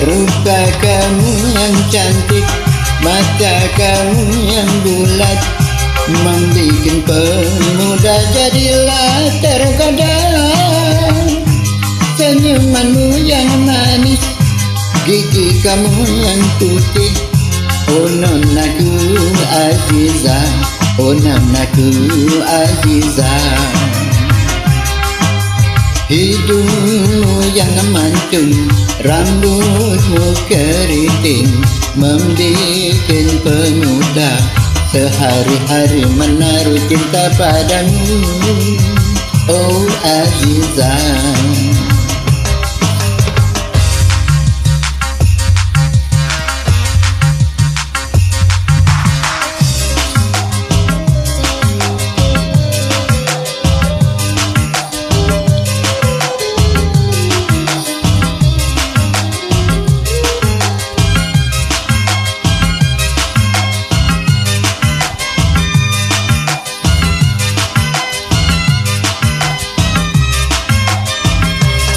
Rupa kamu yang cantik Mata kamu yang bulat. Membikin pemuda jadilah tergadang Senyumanmu yang manis Gigi kamu yang putih. Oh nonaku Aziza Oh nonaku Aziza. Hidungmu yang mancung Rambutmu keriting Membikin pemuda. Sehari-hari menaruh cinta padamu. Oh Azizah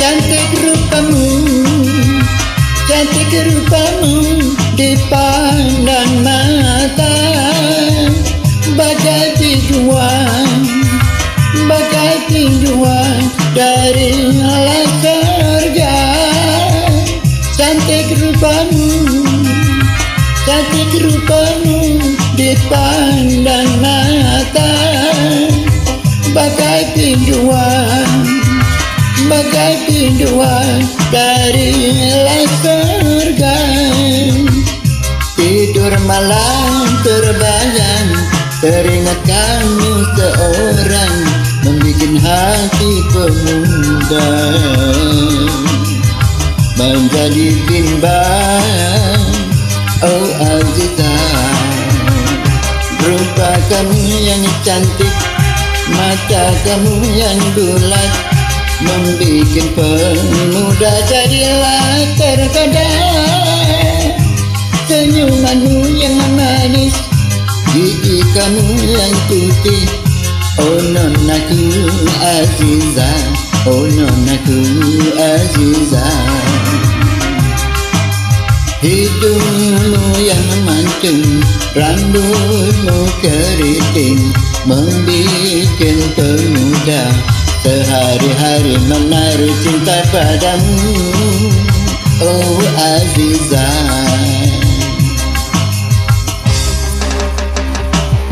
Cantik rupamu Cantik rupamu Di pandang mata. Bagai tinjuan Bagai tinjuan Dari alas surga Cantik rupamu Cantik rupamu Di pandang mata. Bagai tinjuan bagai pinduan dari surga. Tidur malam terbayang Teringat kamu seorang Membikin hati pemuda. Menjadi bimbang Oh Azizah Rupa kamu yang cantik Mata kamu yang bulat Membikin pemuda jadilah terkadang. Senyumanmu yang manis, Gigi kamu yang putih. Oh nonaku Aziza Oh nonaku Aziza. Hidungmu yang mancung, Rambutmu keriting, Membikin pemuda Sehari-hari menaruh cinta padamu. Oh Azizah